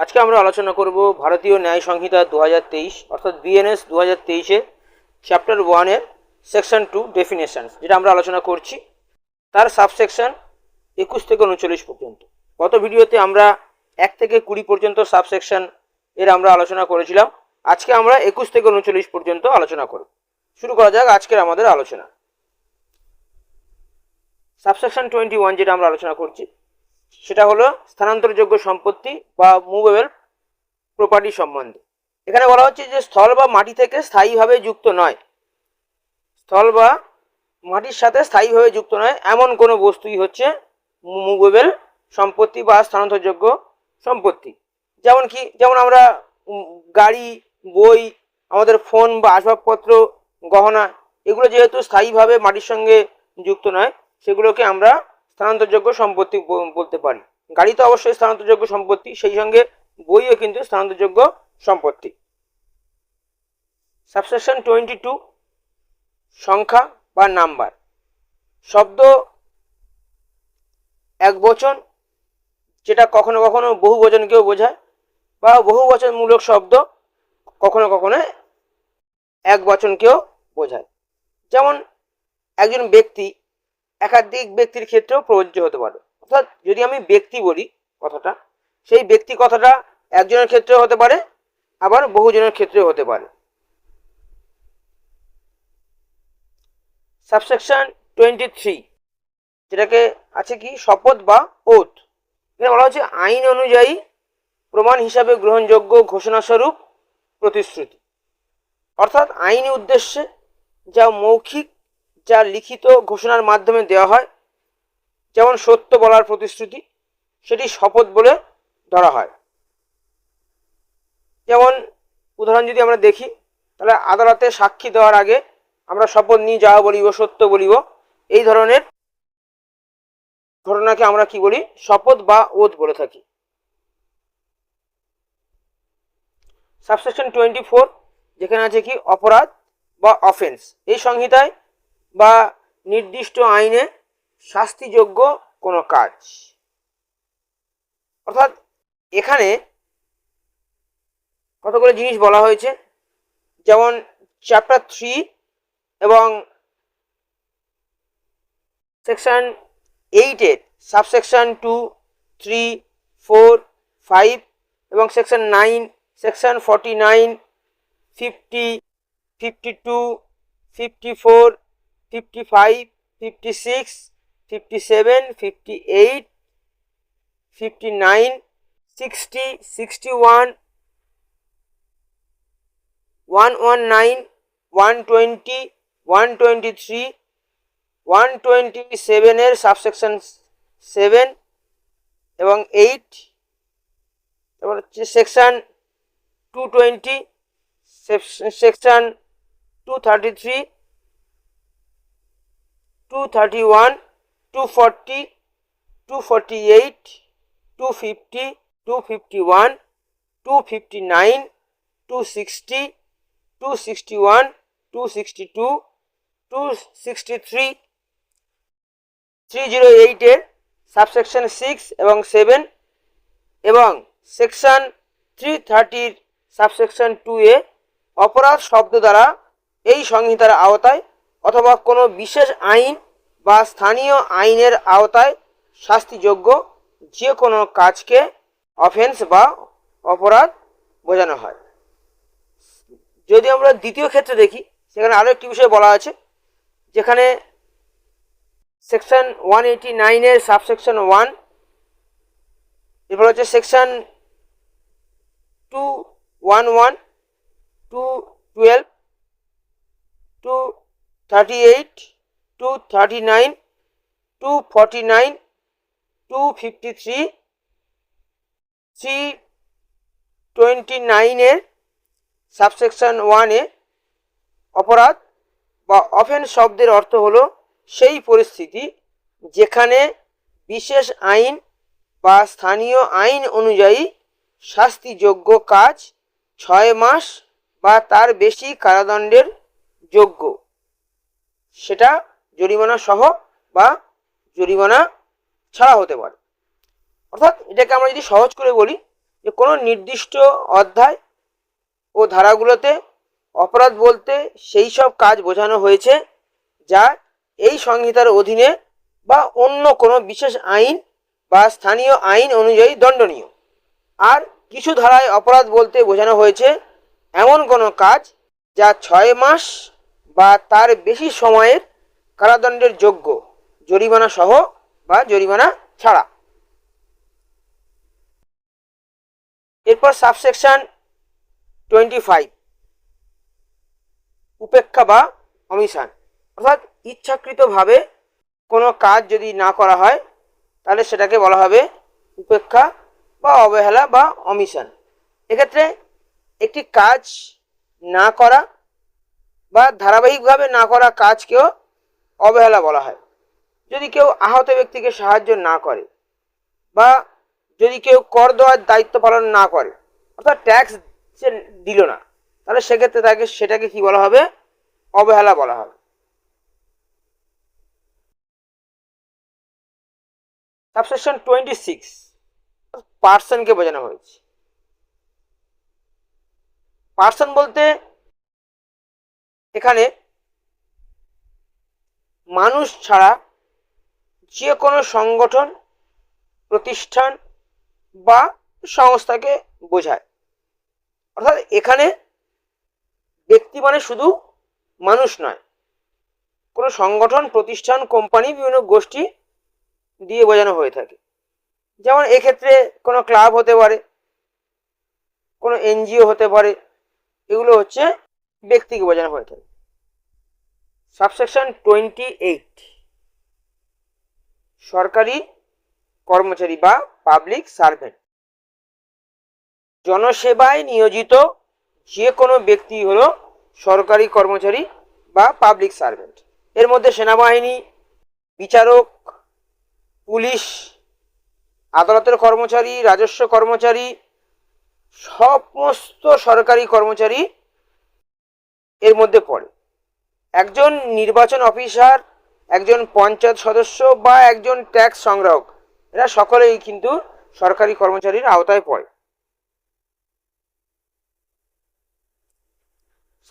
আজকে আমরা আলোচনা করব ভারতীয় ন্যায় সংহিতা দু হাজার তেইশ, অর্থাৎ বিএনএস দু হাজার তেইশে চ্যাপ্টার ওয়ানের সেকশন টু ডেফিনেশনস যেটা আমরা আলোচনা করছি। তার সাবসেকশন একুশ থেকে উনচল্লিশ পর্যন্ত। গত ভিডিওতে আমরা এক থেকে কুড়ি পর্যন্ত সাবসেকশন এর আমরা আলোচনা করেছিলাম। আজকে আমরা একুশ থেকে উনচল্লিশ পর্যন্ত আলোচনা করব। শুরু করা যাক আজকের আমাদের আলোচনা। সাবসেকশন টোয়েন্টি ওয়ান যেটা আমরা আলোচনা করছি সেটা হলো স্থানান্তরযোগ্য সম্পত্তি বা মুভেবল প্রপার্টি সম্বন্ধে। এখানে বলা হচ্ছে যে স্থল বা মাটি থেকে স্থায়ীভাবে যুক্ত নয়। স্থল বা মাটির সাথে স্থায়ীভাবে যুক্ত নয়, এমন কোনো বস্তুই হচ্ছে মুভেবল সম্পত্তি বা স্থানান্তরযোগ্য সম্পত্তি। যেমন কি, যেমন আমরা গাড়ি, বই, আমাদের ফোন বা আসবাবপত্র, গহনা, এগুলো যেহেতু স্থায়ীভাবে মাটির সঙ্গে যুক্ত নয়, সেগুলোকে আমরা স্থানান্তরযোগ্য সম্পত্তি বলতে পারি। গাড়ি তো অবশ্যই স্থানান্তরযোগ্য সম্পত্তি, সেই সঙ্গে বইও কিন্তু স্থানান্তরযোগ্য সম্পত্তি। সাবসেকশন টোয়েন্টি টু, সংখ্যা বা নাম্বার। শব্দ এক বচন, যেটা কখনো কখনো বহু বচনকেও বোঝায়, বা বহু বচনমূলক শব্দ কখনো কখনো এক বচনকেও বোঝায়। যেমন একজন ব্যক্তি একাধিক ব্যক্তির ক্ষেত্রেও প্রযোজ্য হতে পারে। অর্থাৎ যদি আমি ব্যক্তি বলি কথাটা, সেই ব্যক্তি কথাটা একজনের ক্ষেত্রেও হতে পারে, আবার বহুজনের ক্ষেত্রেও হতে পারে। সাবসেকশন টোয়েন্টি থ্রি, যেটাকে আছে কি, শপথ বা ওথ এখানে বলা হচ্ছে আইন অনুযায়ী প্রমাণ হিসাবে গ্রহণযোগ্য ঘোষণাস্বরূপ প্রতিশ্রুতি। অর্থাৎ আইনি উদ্দেশ্যে যা মৌখিক যা লিখিত ঘোষণার মাধ্যমে দেওয়া হয়, যেমন সত্য বলার প্রতিশ্রুতি, সেটি শপথ বলে ধরা হয়। যেমন উদাহরণ যদি আমরা দেখি, তাহলে আদালতে সাক্ষী দেওয়ার আগে আমরা শপথ নিয়ে যাওয়া বলিব, সত্য বলিব, এই ধরনের ঘটনাকে আমরা কি বলি? শপথ বা ওধ বলে থাকি। সাবসেকশন টোয়েন্টি ফোর, যেখানে আছে কি? অপরাধ বা অফেন্স। এই সংহিতায় বা নির্দিষ্ট আইনে শাস্তিযোগ্য কোনো কাজ। অর্থাৎ এখানে কতগুলো জিনিস বলা হয়েছে? যেমন চ্যাপ্টার থ্রি এবং সেকশন এইটের subsection two, three, four, five এবং section nine, section forty nine, fifty fifty two, fifty four fifty five fifty six fifty seven fifty eight fifty nine sixty sixty one one one nine one twenty one twenty three one twenty সেভেনের subsection seven এবং eight তারপর হচ্ছে section two twenty section two thirty three two thirty one two forty two forty eight two fifty two fifty one two fifty nine two sixty two sixty one two sixty two two sixty three three zero এইটের subsection six এবং seven এবং section three থার্টির subsection two এ অপরাধ শব্দ দ্বারা এই সংহিতার আওতায় অথবা কোনো বিশেষ আইন বা স্থানীয় আইনের আওতায় শাস্তিযোগ্য যে কোনো কাজকে অফেন্স বা অপরাধ বোঝানো হয়। যদি আমরা দ্বিতীয় ক্ষেত্রে দেখি, সেখানে আরও একটি বিষয় বলা আছে, যেখানে সেকশন ওয়ান এইটি নাইনের সাবসেকশন ওয়ান, এরপর হচ্ছে section two one one, two twelve, two thirty eight two thirty nine two forty nine two fifty three three twenty নাইনের সাবসেকশন ওয়ানে অপরাধ বা অফেন্স শব্দের অর্থ হলো সেই পরিস্থিতি যেখানে বিশেষ আইন বা স্থানীয় আইন অনুযায়ী শাস্তিযোগ্য কাজ ছয় মাস বা তার বেশি কারাদণ্ডের যোগ্য। সেটা জরিমানা সহ বা জরিমানা ছাড়া হতে পারে। অর্থাৎ এটাকে আমরা যদি সহজ করে বলি যে কোনো নির্দিষ্ট অধ্যায় ও ধারাগুলোতে অপরাধ বলতে সেই সব কাজ বোঝানো হয়েছে যা এই সংহিতার অধীনে বা অন্য কোনো বিশেষ আইন বা স্থানীয় আইন অনুযায়ী দণ্ডনীয়। আর কিছু ধারায় অপরাধ বলতে বোঝানো হয়েছে এমন কোনো কাজ যা ছয় মাস বা তার বেশি সময়ের কারাদণ্ডের যোগ্য জরিমানা সহ বা জরিমানা ছাড়া। এরপর সাবসেকশন টোয়েন্টি ফাইভ। উপেক্ষা বা অমিশান অর্থাৎ ইচ্ছাকৃতভাবে কোনো কাজ যদি না করা হয়, তাহলে সেটাকে বলা হবে উপেক্ষা বা অবহেলা বা অমিশন। এক্ষেত্রে একটি কাজ না করা বা ধারাবাহিকভাবে না করা কাজকেও অবহেলা বলা হয়। যদি কেউ আহত ব্যক্তিকে সাহায্য না করে বা যদি কেউ কর দেওয়ার দায়িত্ব পালন না করে, অর্থাৎ ট্যাক্স সে দিল না, তাহলে সেক্ষেত্রে তাকে, সেটাকে কি বলা হবে? অবহেলা বলা হবে। সাবসেকশন টোয়েন্টি সিক্স পার্সনকে বোঝানো হয়েছে। পার্সন বলতে এখানে মানুষ ছাড়া যে কোনো সংগঠন, প্রতিষ্ঠান বা সংস্থাকে বোঝায়। অর্থাৎ এখানে ব্যক্তি মানে শুধু মানুষ নয়, কোনো সংগঠন, প্রতিষ্ঠান, কোম্পানি, বিভিন্ন গোষ্ঠী দিয়ে বোঝানো হয়ে থাকে। যেমন এক্ষেত্রে কোনো ক্লাব হতে পারে, কোনো এনজিও হতে পারে, এগুলো হচ্ছে ব্যক্তিকে বোঝানো হয়ে থাকে সাবসেকশন টোয়েন্টি এইট। সরকারি কর্মচারী বা পাবলিক সার্ভেন্ট। জনসেবায় নিয়োজিত যে কোনো ব্যক্তি হলো সরকারি কর্মচারী বা পাবলিক সার্ভেন্ট। এর মধ্যে সেনাবাহিনী, বিচারক, পুলিশ, আদালতের কর্মচারী, রাজস্ব কর্মচারী, সমস্ত সরকারি কর্মচারী এর মধ্যে পড়ে। একজন নির্বাচন অফিসার, একজন পঞ্চায়েত সদস্য বা একজন ট্যাক্স সংগ্রাহক, এরা সকলেই কিন্তু সরকারি কর্মচারীর আওতায় পড়ে।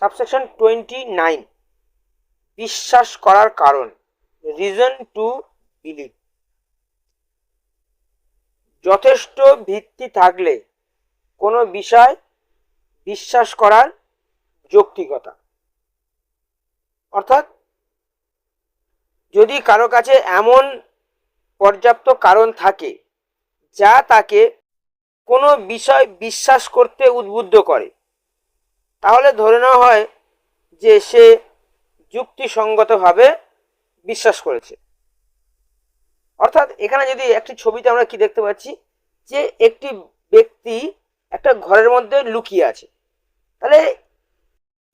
সাবসেকশন টোয়েন্টি নাইন, বিশ্বাস করার কারণ, রিজন টু বিলিভ। যথেষ্ট ভিত্তি থাকলে কোনো বিষয় বিশ্বাস করার যৌক্তিকতা। অর্থাৎ যদি কারও কাছে এমন পর্যাপ্ত কারণ থাকে যা তাকে কোনো বিষয় বিশ্বাস করতে উদ্বুদ্ধ করে, তাহলে ধরে নেওয়া হয় যে সে যুক্তিসঙ্গতভাবে বিশ্বাস করেছে। অর্থাৎ এখানে যদি একটি ছবিতে আমরা কি দেখতে পাচ্ছি, যে একটি ব্যক্তি একটা ঘরের মধ্যে লুকিয়ে আছে। তাহলে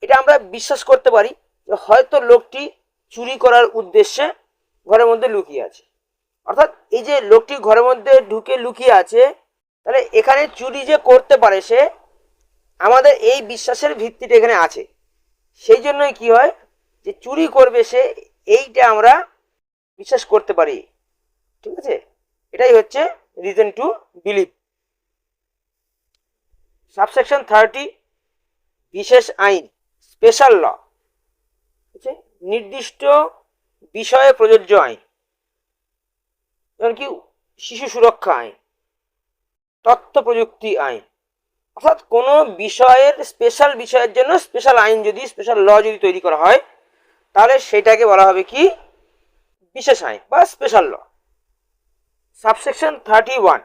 এটা আমরা বিশ্বাস করতে পারি হয়তো লোকটি চুরি করার উদ্দেশ্যে ঘরের মধ্যে লুকিয়ে আছে। অর্থাৎ এই যে লোকটি ঘরের মধ্যে ঢুকে লুকিয়ে আছে, তাহলে এখানে চুরি যে করতে পারে সে, আমাদের এই বিশ্বাসের ভিত্তিটা এখানে আছে। সেই জন্যই কি হয় যে চুরি করবে সে, এইটা আমরা বিশ্বাস করতে পারি। ঠিক আছে? এটাই হচ্ছে reason to believe subsection thirty, বিশেষ আইন। স্পেশাল ল হচ্ছে নির্দিষ্ট বিষয়ে প্রযোজ্য আইন। যেমন কি শিশু সুরক্ষা আইন, তথ্য প্রযুক্তি আইন। অর্থাৎ কোনো বিষয়ের স্পেশাল বিষয়ের জন্য স্পেশাল আইন যদি স্পেশাল ল যদি তৈরি করা হয়, তাহলে সেটাকে বলা হবে কি? বিশেষ আইন বা special law subsection thirty one,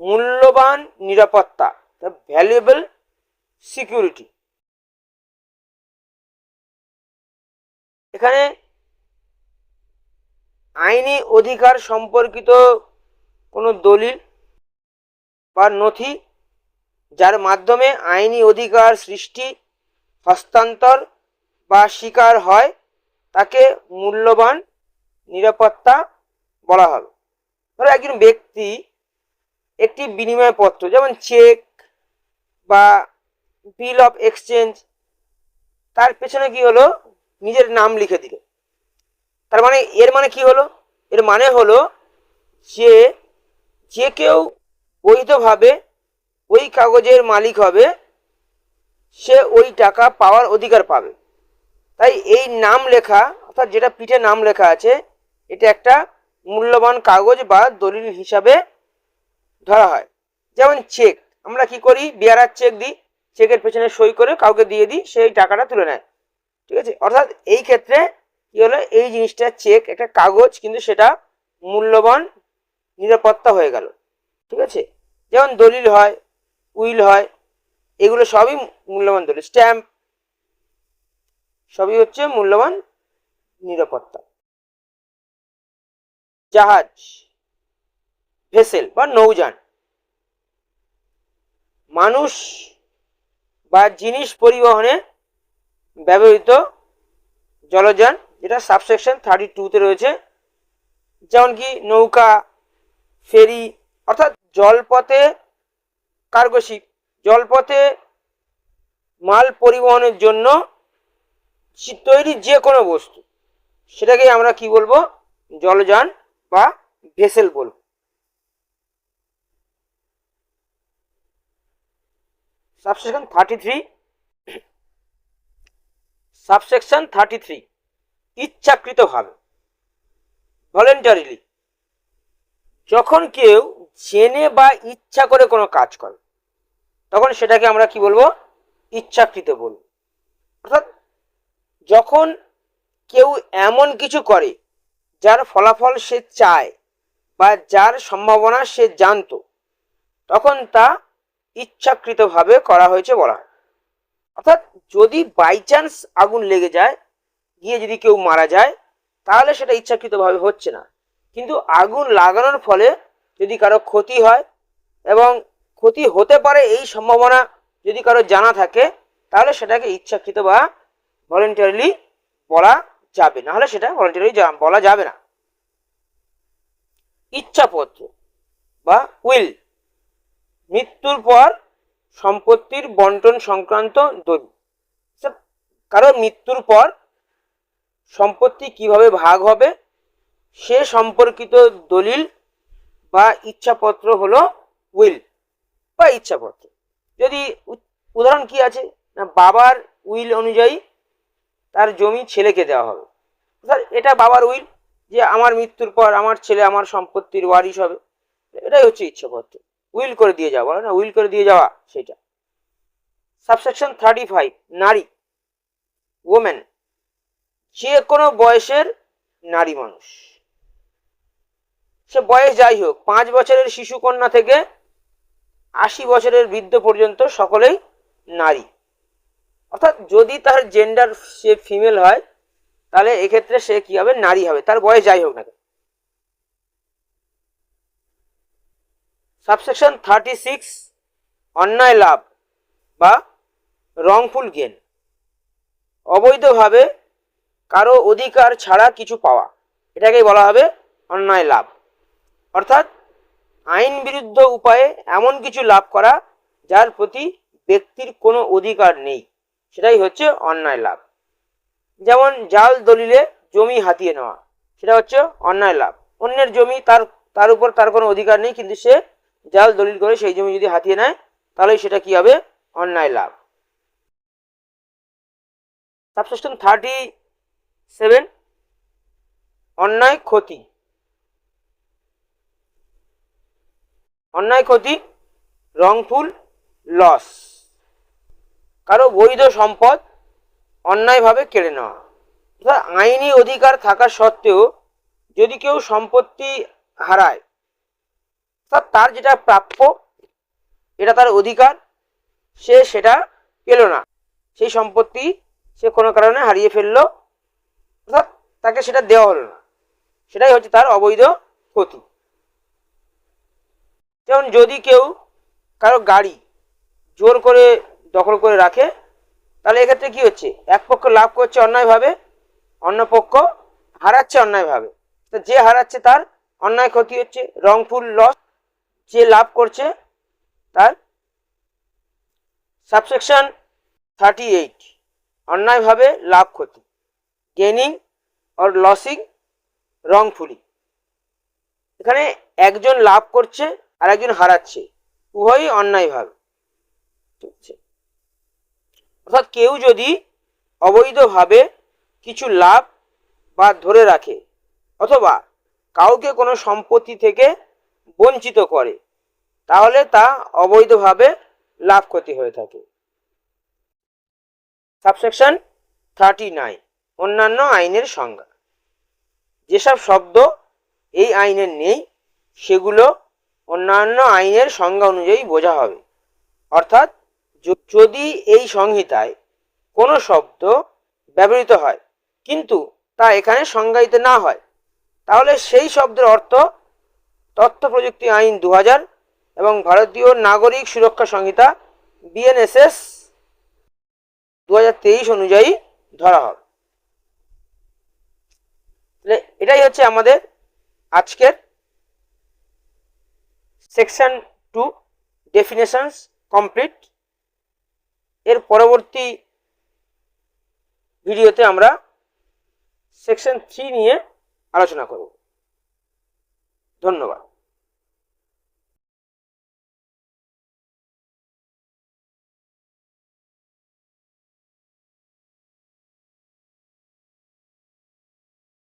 মূল্যবান নিরাপত্তা, দ্য ভ্যালুয়েবল সিকিউরিটি। এখানে আইনি অধিকার সম্পর্কিত কোনো দলিল বা নথি যার মাধ্যমে আইনি অধিকার সৃষ্টি, হস্তান্তর বা শিকার হয়, তাকে মূল্যবান নিরাপত্তা বলা হবে। ধরো একজন ব্যক্তি একটি বিনিময়পত্র যেমন চেক বা বিল অফ এক্সচেঞ্জ তার পেছনে কি হলো? নিজের নাম লিখে দিল। তার মানে এর মানে কি হলো? এর মানে হলো যে যে কেউ বৈধভাবে ওই কাগজের মালিক হবে, সে ওই টাকা পাওয়ার অধিকার পাবে। তাই এই নাম লেখা, অর্থাৎ যেটা পিঠে নাম লেখা আছে, এটা একটা মূল্যবান কাগজ বা দলিল হিসাবে ধরা হয়। যেমন চেক আমরা কি করি? বিয়ারার চেক দিই চেকের পেছনে সই করে কাউকে দিয়ে দিই, সেই টাকাটা তুলে নেয়। ঠিক আছে? অর্থাৎ এই ক্ষেত্রে কি হলো? এই জিনিসটা চেক একটা কাগজ কিন্তু সেটা মূল্যবান, নিরাপত্তা হয়ে গেল। ঠিক আছে? যেমন দলিল হয়, উইল হয়, এগুলো সবই মূল্যবান দলিল। স্ট্যাম্প সবই হচ্ছে মূল্যবান, নিরাপত্তা। জাহাজ, ভেসেল বা নৌযান। মানুষ বা জিনিস পরিবহনে ব্যবহৃত জলযান, যেটা সাবসেকশন থার্টি টুতে রয়েছে। যেমন কি নৌকা, ফেরি, অর্থাৎ জলপথে কার্গো শিপ জলপথে মাল পরিবহনের জন্য তৈরি যে কোনো বস্তু। সেটাকে আমরা কি বলব? জলযান বা ভেসেল বলব। Subsection thirty three subsection thirty three ইচ্ছাকৃতভাবে ভলেন্টারিলি যখন কেউ জেনে বা ইচ্ছা করে কোনো কাজ করে, তখন সেটাকে আমরা কি বলব? ইচ্ছাকৃত বলব অর্থাৎ যখন কেউ এমন কিছু করে, যার ফলাফল সে চায় বা যার সম্ভাবনা সে জানতো, তখন তা ইচ্ছাকৃতভাবে করা হয়েছে বলা হয়। অর্থাৎ যদি বাই চান্স আগুন লেগে যায়, গিয়ে যদি কেউ মারা যায়, তাহলে সেটা ইচ্ছাকৃতভাবে হচ্ছে না। কিন্তু আগুন লাগানোর ফলে যদি কারও ক্ষতি হয় এবং ক্ষতি হতে পারে এই সম্ভাবনা যদি কারও জানা থাকে, তাহলে সেটাকে ইচ্ছাকৃত বা ভলেন্টারিলি বলা যাবে। না হলে সেটা ভলেন্টারি বলা যাবে না। ইচ্ছাপত্র বা উইল মৃত্যুর পর সম্পত্তির বন্টন সংক্রান্ত দলিল। সে- কারও মৃত্যুর পর সম্পত্তি কীভাবে ভাগ হবে, সে সম্পর্কিত দলিল বা ইচ্ছাপত্র হলো উইল বা ইচ্ছাপত্র। যদি উদাহরণ কি আছে? না, বাবার উইল অনুযায়ী তার জমি ছেলেকে দেওয়া হবে। এটা বাবার উইল যে আমার মৃত্যুর পর আমার ছেলে আমার সম্পত্তির ওয়ারিশ হবে। এটাই হচ্ছে ইচ্ছাপত্র। উইল করে দিয়ে যাওয়া, বলে না, উইল করে দিয়ে যাওয়া সেটা। সাবসেকশন থার্টি ফাইভ, নারী ওমেন যে কোনো বয়সের নারী মানুষ। সে বয়স যাই হোক, পাঁচ বছরের শিশু কন্যা থেকে আশি বছরের বৃদ্ধ পর্যন্ত সকলেই নারী। অর্থাৎ যদি তার জেন্ডার সে ফিমেল হয়, তাহলে এক্ষেত্রে সে কি হবে? নারী হবে। তার বয়স যাই হোক না সাবসেকশন থার্টি সিক্স, অন্যায় লাভ বা রংফুল গেন অবৈধভাবে কারও অধিকার ছাড়া কিছু পাওয়া, এটাকেই বলা হবে অন্যায় লাভ। অর্থাৎ আইন বিরুদ্ধ উপায়ে এমন কিছু লাভ করা যার প্রতি ব্যক্তির কোনো অধিকার নেই, সেটাই হচ্ছে অন্যায় লাভ। যেমন জাল দলিলে জমি হাতিয়ে নেওয়া, সেটা হচ্ছে অন্যায় লাভ। অন্যের জমি তার তার উপর তার কোনো অধিকার নেই, কিন্তু সে জাল দলিল করে সেই জমি যদি হাতিয়ে নেয় তাহলে সেটা কি হবে? অন্যায় লাভ। সাবসেকশন থার্টি সেভেন, অন্যায় ক্ষতি। অন্যায় ক্ষতি রংফুল লস কারও বৈধ সম্পদ অন্যায়ভাবে কেড়ে নেওয়া। আইনি অধিকার থাকা সত্ত্বেও যদি কেউ সম্পত্তি হারায় তার যেটা প্রাপ্য, এটা তার অধিকার, সে সেটা পেল না। সেই সম্পত্তি সে কোনো কারণে হারিয়ে ফেলল, অর্থাৎ তাকে সেটা দেওয়া হলো না। সেটাই হচ্ছে তার অবৈধ ক্ষতি। যেমন যদি কেউ কারও গাড়ি জোর করে দখল করে রাখে, তাহলে এক্ষেত্রে কি হচ্ছে? এক পক্ষ লাভ করছে অন্যায়ভাবে, অন্য পক্ষ হারাচ্ছে অন্যায়ভাবে। তো যে হারাচ্ছে তার অন্যায় ক্ষতি হচ্ছে রংফুল লস যে লাভ করছে তার সাবসেকশন থার্টি এইট অন্যায়ভাবে লাভ ক্ষতি গেনিং অর লসিং রংফুলি এখানে একজন লাভ করছে আর একজন হারাচ্ছে, উভয়ই অন্যায়ভাবে। চলছে অর্থাৎ কেউ যদি অবৈধভাবে কিছু লাভ বা ধরে রাখে, অথবা কাউকে কোনো সম্পত্তি থেকে বঞ্চিত করে, তাহলে তা অবৈধভাবে লাভ ক্ষতি হয়ে থাকে। সাবসেকশন থার্টি নাইন, অন্যান্য আইনের সংজ্ঞা। যেসব শব্দ এই আইনের নেই, সেগুলো অন্যান্য আইনের সংজ্ঞা অনুযায়ী বোঝা হবে। অর্থাৎ যদি এই সংহিতায় কোনো শব্দ ব্যবহৃত হয়, কিন্তু তা এখানে সংজ্ঞায়িত না হয়, তাহলে সেই শব্দের অর্থ তথ্য প্রযুক্তি আইন দু হাজার এবং ভারতীয় নাগরিক সুরক্ষা সংহিতা, বিএনএসএস দু হাজার তেইশ অনুযায়ী ধরা হবে। তাহলে এটাই হচ্ছে আমাদের আজকের সেকশন টু ডেফিনেশনস কমপ্লিট। এর পরবর্তী ভিডিওতে আমরা সেকশন থ্রি নিয়ে আলোচনা করব। ধন্যবাদ।